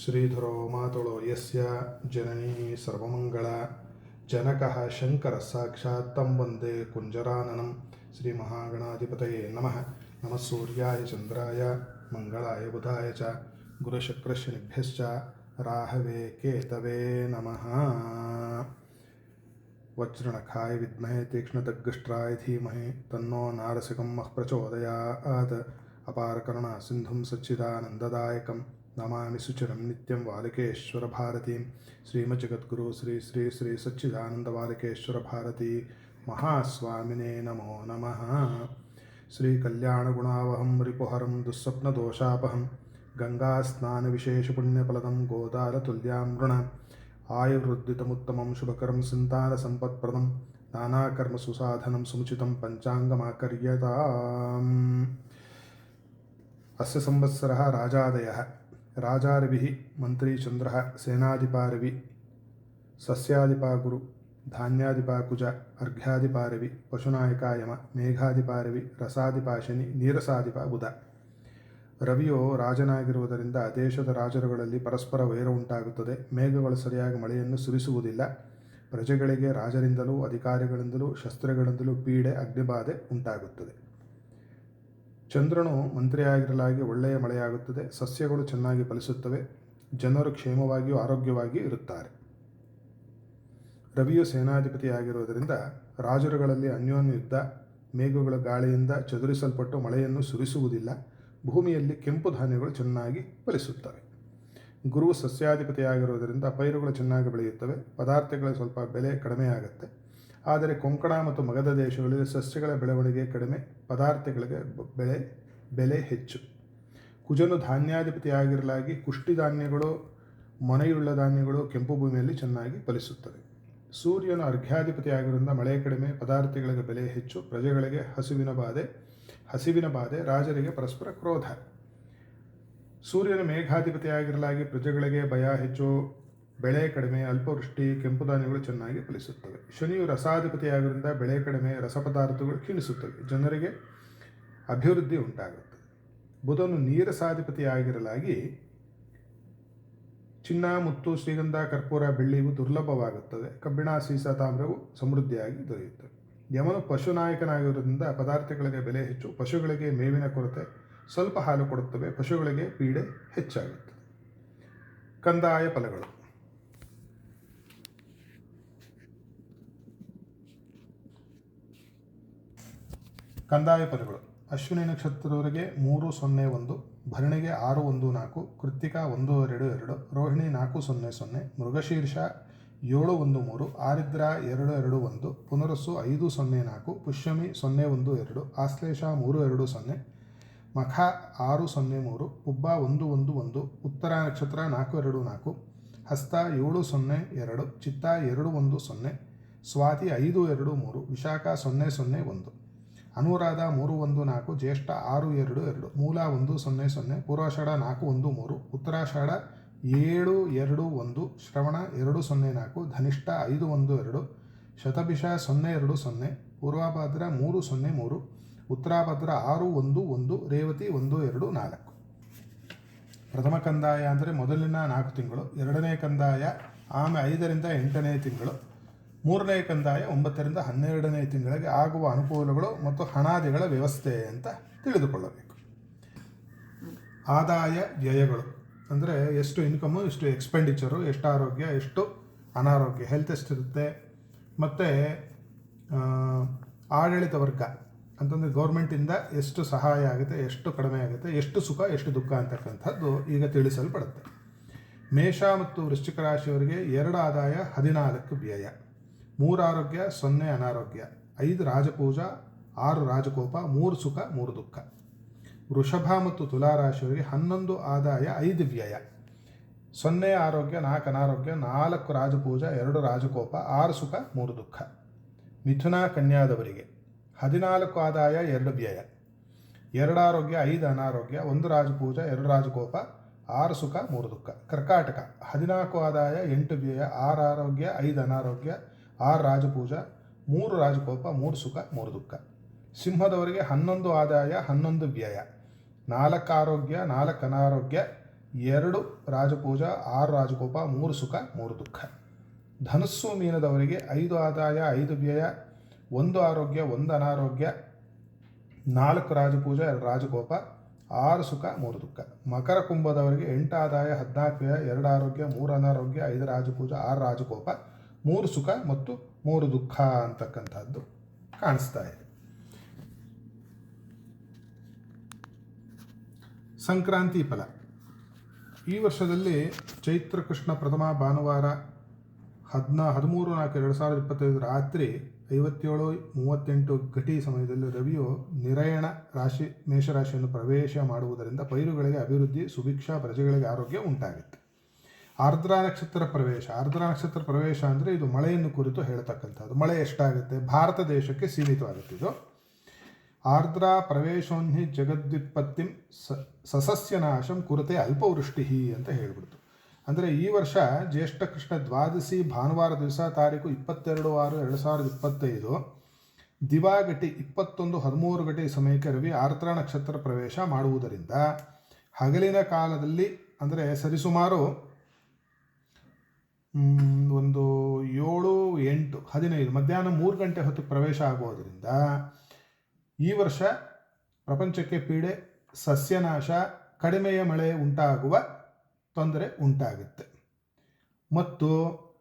ಶ್ರೀಧರೋ ಮಾತುಳೋ ಯಸ್ಯ ಜನನೀ ಸರ್ವಮಂಗಳ ಜನಕಃ ಶಂಕರ ಸಾಕ್ಷಾತ್ तं ವಂದೇ ಕುಂಜರಾನನಂ ಶ್ರೀ ಮಹಾಗಣಾಧಿಪತಯೇ ನಮಃ ನಮಃ ಸೂರ್ಯಾಯ ಚಂದ್ರಾಯ ಮಂಗಳಾಯ ಬುಧಾಯ ಚ ಗುರುಶುಕ್ರಶನಿಭ್ಯಶ್ಚ ರಾಹವೇ ಕೇತವೇ ನಮಃ ವಜ್ರಣಖಾಯ ವಿದ್ಮಹೆ ತೀಕ್ಷ್ಣತಗ್ಗಷ್ಟ್ರಾಯ ಧೀಮಹಿ ತನ್ನೋ ನಾರಸಿಕಂ ಮಃ ಪ್ರಚೋದಯಾತ್ ಅಪಾರಕರುಣ ಸಿಂಧುಂ ಸಚ್ಚಿದಾನಂದದಾಯಕಂ नमामि सुचरं नित्यं वालकेश्वरभारतीं श्रीमज्जगद्गुरु श्री श्री श्री सच्चिदानन्दवालकेश्वरभारती महास्वामिने नमो नमः। श्रीकल्याणगुणावहं रिपुहरं दुःस्वप्नदोषापहं। गङ्गास्नानविशेषपुण्यफलदं गोदालतुल्यां नृण आयुर्वृद्धितमुत्तमं शुभकरं सन्तानसम्पत्प्रदं। नानाकर्मसुसाधनं समुचितं पञ्चाङ्गमाकर्यताम्। अस्य संवत्सरः राजादयः। ರಾಜಾರವಿಹಿ ಮಂತ್ರಿ ಚಂದ್ರ ಸೇನಾಧಿಪಾರವಿ ಸಸ್ಯಾಧಿಪಾಗುರು ಧಾನ್ಯಾಧಿಪಾಕುಜ ಅರ್ಘ್ಯಾಧಿಪಾರವಿ ಪಶುನಾಯಕಾಯಮ ಮೇಘಾಧಿಪಾರವಿ ರಸಾಧಿಪಾಶನಿ ನೀರಸಾಧಿಪ ಬುಧ ರವಿಯು ರಾಜನಾಗಿರುವುದರಿಂದ ದೇಶದ ರಾಜರುಗಳಲ್ಲಿ ಪರಸ್ಪರ ವೈರ ಉಂಟಾಗುತ್ತದೆ. ಮೇಘಗಳು ಸರಿಯಾಗಿ ಮಳೆಯನ್ನು ಸುರಿಸುವುದಿಲ್ಲ. ಪ್ರಜೆಗಳಿಗೆ ರಾಜರಿಂದಲೂ ಅಧಿಕಾರಿಗಳಿಂದಲೂ ಶಸ್ತ್ರಗಳಿಂದಲೂ ಪೀಡೆ, ಅಗ್ನಿಬಾಧೆ ಉಂಟಾಗುತ್ತದೆ. ಚಂದ್ರನು ಮಂತ್ರಿಯಾಗಿರಲಾಗಿ ಒಳ್ಳೆಯ ಮಳೆಯಾಗುತ್ತದೆ, ಸಸ್ಯಗಳು ಚೆನ್ನಾಗಿ ಫಲಿಸುತ್ತವೆ, ಜನರು ಕ್ಷೇಮವಾಗಿಯೂ ಆರೋಗ್ಯವಾಗಿಯೂ ಇರುತ್ತಾರೆ. ರವಿಯು ಸೇನಾಧಿಪತಿಯಾಗಿರುವುದರಿಂದ ರಾಜರುಗಳಲ್ಲಿ ಅನ್ಯೋನ್ಯ ಯುದ್ಧ ಮೇಘಗಳ ಗಾಳಿಯಿಂದ ಚದುರಿಸಲ್ಪಟ್ಟು ಮಳೆಯನ್ನು ಸುರಿಸುವುದಿಲ್ಲ, ಭೂಮಿಯಲ್ಲಿ ಕೆಂಪು ಧಾನ್ಯಗಳು ಚೆನ್ನಾಗಿ ಫಲಿಸುತ್ತವೆ. ಗುರು ಸಸ್ಯಾಧಿಪತಿಯಾಗಿರುವುದರಿಂದ ಪೈರುಗಳು ಚೆನ್ನಾಗಿ ಬೆಳೆಯುತ್ತವೆ ಪದಾರ್ಥಗಳ ಸ್ವಲ್ಪ ಬೆಲೆ ಕಡಿಮೆಯಾಗುತ್ತೆ. ಆದರೆ ಕೊಂಕಣ ಮತ್ತು ಮಗಧ ದೇಶಗಳಲ್ಲಿ ಸಸ್ಯಗಳ ಬೆಳವಣಿಗೆ ಕಡಿಮೆ, ಪದಾರ್ಥಗಳಿಗೆ ಬೆಳೆ, ಬೆಲೆ ಹೆಚ್ಚು. ಕುಜನು ಧಾನ್ಯಾಧಿಪತಿಯಾಗಿರಲಾಗಿ ಕುಷ್ಟಿ ಧಾನ್ಯಗಳು, ಮೊನೆಯುಳ್ಳ ಧಾನ್ಯಗಳು ಕೆಂಪು ಭೂಮಿಯಲ್ಲಿ ಚೆನ್ನಾಗಿ ಫಲಿಸುತ್ತವೆ ಸೂರ್ಯನು ಅರ್ಘ್ಯಾಧಿಪತಿಯಾಗಿರುವುದರಿಂದ ಮಳೆ ಕಡಿಮೆ, ಪದಾರ್ಥಗಳಿಗೆ ಬೆಲೆ ಹೆಚ್ಚು, ಪ್ರಜೆಗಳಿಗೆ ಹಸುವಿನ ಬಾಧೆ, ಹಸಿವಿನ ಬಾಧೆ, ರಾಜರಿಗೆ ಪರಸ್ಪರ ಕ್ರೋಧ. ಸೂರ್ಯನ ಮೇಘಾಧಿಪತಿಯಾಗಿರಲಾಗಿ ಪ್ರಜೆಗಳಿಗೆ ಭಯ ಹೆಚ್ಚು ಬೆಳೆ ಕಡಿಮೆ, ಅಲ್ಪವೃಷ್ಟಿ, ಕೆಂಪು ಧಾನ್ಯಗಳು ಚೆನ್ನಾಗಿ ಫಲಿಸುತ್ತವೆ. ಶನಿಯು ರಸಾಧಿಪತಿಯಾಗಿರುವುದರಿಂದ ಬೆಳೆ ಕಡಿಮೆ, ರಸಪದಾರ್ಥಗಳು ಕ್ಷೀಣಿಸುತ್ತವೆ. ಜನರಿಗೆ ಅಭಿವೃದ್ಧಿ ಉಂಟಾಗುತ್ತೆ. ಬುಧನು ನೀರಸಾಧಿಪತಿಯಾಗಿರಲಾಗಿ ಚಿನ್ನ, ಮುತ್ತು, ಶ್ರೀಗಂಧ, ಕರ್ಪೂರ ಬೆಳ್ಳಿಯು ದುರ್ಲಭವಾಗುತ್ತದೆ ಕಬ್ಬಿಣ, ಸೀಸ, ತಾಮ್ರವು ಸಮೃದ್ಧಿಯಾಗಿ ದೊರೆಯುತ್ತದೆ ಯಮನು ಪಶುನಾಯಕನಾಗಿರುವುದರಿಂದ ಪದಾರ್ಥಗಳಿಗೆ ಬೆಲೆ ಹೆಚ್ಚು, ಪಶುಗಳಿಗೆ ಮೇವಿನ ಕೊರತೆ ಸ್ವಲ್ಪ ಹಾಲು ಕೊಡುತ್ತವೆ, ಪಶುಗಳಿಗೆ ಪೀಡೆ ಹೆಚ್ಚಾಗುತ್ತದೆ. ಕಂದಾಯ ಫಲಗಳು. ಕಂದಾಯ ಫಲಗಳು ಅಶ್ವಿನಿ ನಕ್ಷತ್ರದವರೆಗೆ ಮೂರು ಸೊನ್ನೆ ಒಂದು, ಭರಣಿಗೆ ಆರು ಒಂದು ನಾಲ್ಕು ಕೃತಿಕಾ ಒಂದು ಎರಡು ಎರಡು, ರೋಹಿಣಿ ನಾಲ್ಕು ಸೊನ್ನೆ ಸೊನ್ನೆ, ಮೃಗಶೀರ್ಷ ಏಳು ಒಂದು ಮೂರು, ಆರಿದ್ರ ಎರಡು ಎರಡು ಒಂದು, ಪುನರಸ್ಸು ಐದು ಸೊನ್ನೆ ನಾಲ್ಕು, ಪುಷ್ಯಮಿ ಸೊನ್ನೆ ಒಂದು ಎರಡು, ಆಶ್ಲೇಷ ಮೂರು ಎರಡು ಸೊನ್ನೆ, ಮಖ ಆರು ಸೊನ್ನೆ ಮೂರು, ಪುಬ್ಬ ಒಂದು ಒಂದು ಒಂದು, ಉತ್ತರ ನಕ್ಷತ್ರ ನಾಲ್ಕು ಎರಡು ನಾಲ್ಕು, ಹಸ್ತ ಏಳು ಸೊನ್ನೆ ಎರಡು, ಚಿತ್ತ ಎರಡು ಒಂದು ಸೊನ್ನೆ, ಸ್ವಾತಿ ಐದು ಎರಡು ಮೂರು, ವಿಶಾಖ ಸೊನ್ನೆ ಸೊನ್ನೆ ಒಂದು. ಅನುರಾಧ ಮೂರು ಒಂದು ನಾಲ್ಕು, ಜ್ಯೇಷ್ಠ ಆರು ಎರಡು ಎರಡು, ಮೂಲ ಒಂದು ಸೊನ್ನೆ ಸೊನ್ನೆ, ಪೂರ್ವಾಷಾಢ ನಾಲ್ಕು ಒಂದು ಮೂರು, ಉತ್ತರಾಷಾಢ ಏಳು ಎರಡು ಒಂದು, ಶ್ರವಣ ಎರಡು ಸೊನ್ನೆ ನಾಲ್ಕು, ಧನಿಷ್ಠ ಐದು ಒಂದು ಎರಡು, ಶತಭಿಷ ಸೊನ್ನೆ ಎರಡು ಸೊನ್ನೆ, ಪೂರ್ವಭಾದ್ರ ಮೂರು ಸೊನ್ನೆ ಮೂರು, ಉತ್ತರಾಭದ್ರ ಆರು ಒಂದು ಒಂದು, ರೇವತಿ ಒಂದು ಎರಡು ನಾಲ್ಕು. ಪ್ರಥಮ ಕಂದಾಯ ಅಂದರೆ ಮೊದಲಿನ ನಾಲ್ಕು ತಿಂಗಳು, ಎರಡನೇ ಕಂದಾಯ ಆಮೇಲೆ ಐದರಿಂದ ಎಂಟನೇ ತಿಂಗಳು ಮೂರನೇ ಕಂದಾಯ ಒಂಬತ್ತರಿಂದ ಹನ್ನೆರಡನೇ ತಿಂಗಳಿಗೆ ಆಗುವ ಅನುಕೂಲಗಳು ಮತ್ತು ಹಣಾದಿಗಳ ವ್ಯವಸ್ಥೆ ಅಂತ ತಿಳಿದುಕೊಳ್ಳಬೇಕು. ಆದಾಯ ವ್ಯಯಗಳು ಅಂದರೆ ಎಷ್ಟು ಇನ್ಕಮು ಎಷ್ಟು ಎಕ್ಸ್ಪೆಂಡಿಚರು ಎಷ್ಟು ಆರೋಗ್ಯ, ಎಷ್ಟು ಅನಾರೋಗ್ಯ ಹೆಲ್ತ್ ಎಷ್ಟಿರುತ್ತೆ? ಮತ್ತು ಆಡಳಿತ ವರ್ಗ ಅಂತಂದರೆ ಗೌರ್ಮೆಂಟಿಂದ ಎಷ್ಟು ಸಹಾಯ ಆಗುತ್ತೆ, ಎಷ್ಟು ಕಡಿಮೆ ಆಗುತ್ತೆ, ಎಷ್ಟು ಸುಖ, ಎಷ್ಟು ದುಃಖ ಅಂತಕ್ಕಂಥದ್ದು ಈಗ ತಿಳಿಸಲ್ಪಡುತ್ತೆ. ಮೇಷ ಮತ್ತು ವೃಶ್ಚಿಕ ರಾಶಿಯವರಿಗೆ ಎರಡು ಆದಾಯ ಹದಿನಾಲ್ಕು ವ್ಯಯ. ಮೂರು ಆರೋಗ್ಯ, ಸೊನ್ನೆ ಅನಾರೋಗ್ಯ. ಐದು ರಾಜಪೂಜ, ಆರು ರಾಜಕೋಪ, ಮೂರು ಸುಖ, ಮೂರು ದುಃಖ. ವೃಷಭ ಮತ್ತು ತುಲಾರಾಶಿಯವರಿಗೆ ಹನ್ನೊಂದು ಆದಾಯ, ಐದು ವ್ಯಯ. ಸೊನ್ನೆ ಆರೋಗ್ಯ, ನಾಲ್ಕು ಅನಾರೋಗ್ಯ, ನಾಲ್ಕು ರಾಜಪೂಜ, ಎರಡು ರಾಜಕೋಪ, ಆರು ಸುಖ, ಮೂರು ದುಃಖ. ಮಿಥುನ ಕನ್ಯಾದವರಿಗೆ ಹದಿನಾಲ್ಕು ಆದಾಯ, ಎರಡು ವ್ಯಯ. ಎರಡು ಆರೋಗ್ಯ, ಐದು ಅನಾರೋಗ್ಯ, ಒಂದು ರಾಜಪೂಜ, ಎರಡು ರಾಜಕೋಪ, ಆರು ಸುಖ, ಮೂರು ದುಃಖ. ಕರ್ಕಾಟಕ ಹದಿನಾಲ್ಕು ಆದಾಯ, ಎಂಟು ವ್ಯಯ. ಆರು ಆರೋಗ್ಯ, ಐದು ಅನಾರೋಗ್ಯ ಆರು ರಾಜಪೂಜ, ಮೂರು ರಾಜಕೋಪ, ಮೂರು ಸುಖ, ಮೂರು ದುಃಖ. ಸಿಂಹದವರಿಗೆ ಹನ್ನೊಂದು ಆದಾಯ, ಹನ್ನೊಂದು ವ್ಯಯ. ನಾಲ್ಕು ಆರೋಗ್ಯ, ನಾಲ್ಕು ಅನಾರೋಗ್ಯ, ಎರಡು ರಾಜಪೂಜ, ಆರು ರಾಜಕೋಪ, ಮೂರು ಸುಖ, ಮೂರು ದುಃಖ. ಧನುಸ್ಸು ಮೀನದವರಿಗೆ ಐದು ಆದಾಯ, ಐದು ವ್ಯಯ, ಒಂದು ಆರೋಗ್ಯ, ಒಂದು ಅನಾರೋಗ್ಯ, ನಾಲ್ಕು ರಾಜಪೂಜ, ಎರಡು ರಾಜಕೋಪ, ಆರು ಸುಖ, ಮೂರು ದುಃಖ. ಮಕರ ಕುಂಭದವರಿಗೆ ಎಂಟು ಆದಾಯ, ಹದಿನಾಲ್ಕು ವ್ಯಯ, ಎರಡು ಆರೋಗ್ಯ, ಮೂರು ಅನಾರೋಗ್ಯ, ಐದು ರಾಜಪೂಜ, ಆರು ರಾಜಕೋಪ ಮೂರು ಸುಖ ಮತ್ತು ಮೂರು ದುಃಖ ಅಂತಕ್ಕಂಥದ್ದು ಕಾಣಿಸ್ತಾ ಇದೆ. ಸಂಕ್ರಾಂತಿ ಫಲ. ಈ ವರ್ಷದಲ್ಲಿ ಚೈತ್ರ, ಕೃಷ್ಣ, ಪ್ರಥಮ, ಭಾನುವಾರ ಹದಿನಾ, ಹದಿಮೂರು ನಾಲ್ಕು, ಎರಡು ಸಾವಿರದ ಇಪ್ಪತ್ತೈದು ರಾತ್ರಿ ಐವತ್ತೇಳು, ಮೂವತ್ತೆಂಟು ಘಟಿ ಸಮಯದಲ್ಲಿ ರವಿಯು ನಿರಯಣ ರಾಶಿ, ಮೇಷರಾಶಿಯನ್ನು ಪ್ರವೇಶ ಮಾಡುವುದರಿಂದ ಪೈರುಗಳಿಗೆ ಅಭಿವೃದ್ಧಿ, ಸುಭಿಕ್ಷಾ, ಪ್ರಜೆಗಳಿಗೆ ಆರೋಗ್ಯ ಉಂಟಾಗುತ್ತೆ. ಆರ್ದ್ರ ನಕ್ಷತ್ರ ಪ್ರವೇಶ. ಆರ್ದ್ರ ನಕ್ಷತ್ರ ಪ್ರವೇಶ ಅಂದರೆ ಇದು ಮಳೆಯನ್ನು ಕುರಿತು ಹೇಳ್ತಕ್ಕಂಥದ್ದು. ಮಳೆ ಎಷ್ಟಾಗುತ್ತೆ? ಭಾರತ ದೇಶಕ್ಕೆ ಸೀಮಿತವಾಗುತ್ತೆ ಇದು. ಆರ್ದ್ರ ಪ್ರವೇಶೋನ್ಹಿ ಸ, ಸಸಸ್ಯನಾಶಂ ಕುರತೆ ಅಲ್ಪವೃಷ್ಟಿ ಅಂತ ಹೇಳಿಬಿಡ್ತು. ಅಂದರೆ ಈ ವರ್ಷ ಜ್ಯೇಷ್ಠ ಕೃಷ್ಣ ದ್ವಾದಶಿ ಭಾನುವಾರ ದಿವಸ ತಾರೀಕು ಇಪ್ಪತ್ತೆರಡು ಆರು ಎರಡು ಸಾವಿರದ ಇಪ್ಪತ್ತೈದು, ದಿವಾಗಟಿ ಇಪ್ಪತ್ತೊಂದು ಹದಿಮೂರು ಗಟಿ ಸಮಯಕ್ಕೆ ರವಿ ಆರ್ದ್ರ ನಕ್ಷತ್ರ ಪ್ರವೇಶ ಮಾಡುವುದರಿಂದ ಹಗಲಿನ ಕಾಲದಲ್ಲಿ ಅಂದರೆ ಸರಿಸುಮಾರು ಒಂದು ಏಳು, ಎಂಟು, ಹದಿನೈದು, ಮಧ್ಯಾಹ್ನ ಮೂರು ಗಂಟೆ ಹೊತ್ತು ಪ್ರವೇಶ ಆಗೋದರಿಂದ ಈ ವರ್ಷ ಪ್ರಪಂಚಕ್ಕೆ ಪೀಡೆ, ಸಸ್ಯನಾಶ, ಕಡಿಮೆಯ ಮಳೆ ಉಂಟಾಗುವ ತೊಂದರೆ ಉಂಟಾಗುತ್ತೆ. ಮತ್ತು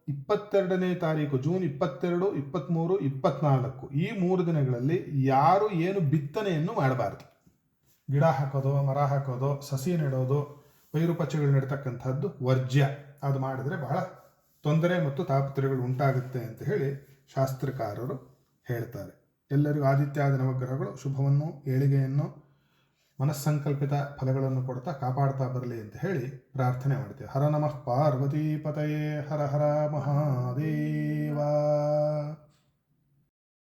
ಇಪ್ಪತ್ತೆರಡನೇ ತಾರೀಕು, ಜೂನ್ ಇಪ್ಪತ್ತೆರಡು ಇಪ್ಪತ್ತ್ಮೂರು ಇಪ್ಪತ್ನಾಲ್ಕು, ಈ ಮೂರು ದಿನಗಳಲ್ಲಿ ಯಾರು ಏನು ಬಿತ್ತನೆಯನ್ನು ಮಾಡಬಾರ್ದು. ಗಿಡ ಹಾಕೋದು, ಮರ ಹಾಕೋದು, ಸಸಿ ನೆಡೋದು, ಪೈರು ಪಚ್ಚೆಗಳು ನೆಡ್ತಕ್ಕಂಥದ್ದು ವರ್ಜ್ಯ. ಅದು ಮಾಡಿದರೆ ಬಹಳ ತೊಂದರೆ ಮತ್ತು ತಾಪತ್ರಯಗಳು ಉಂಟಾಗುತ್ತೆ ಅಂತ ಹೇಳಿ ಶಾಸ್ತ್ರಕಾರರು ಹೇಳ್ತಾರೆ. ಎಲ್ಲರಿಗೂ ಆದಿತ್ಯಾದಿ ನವಗ್ರಹಗಳು ಶುಭವನ್ನು, ಏಳಿಗೆಯನ್ನು, ಮನಸ್ಸಂಕಲ್ಪಿತ ಫಲಗಳನ್ನು ಕೊಡ್ತಾ ಕಾಪಾಡ್ತಾ ಬರಲಿ ಅಂತ ಹೇಳಿ ಪ್ರಾರ್ಥನೆ ಮಾಡ್ತೀವಿ. ಹರ ನಮಃ ಪಾರ್ವತಿ ಪತಯೇ ಹರ ಹರ ಮಹಾದೇವ.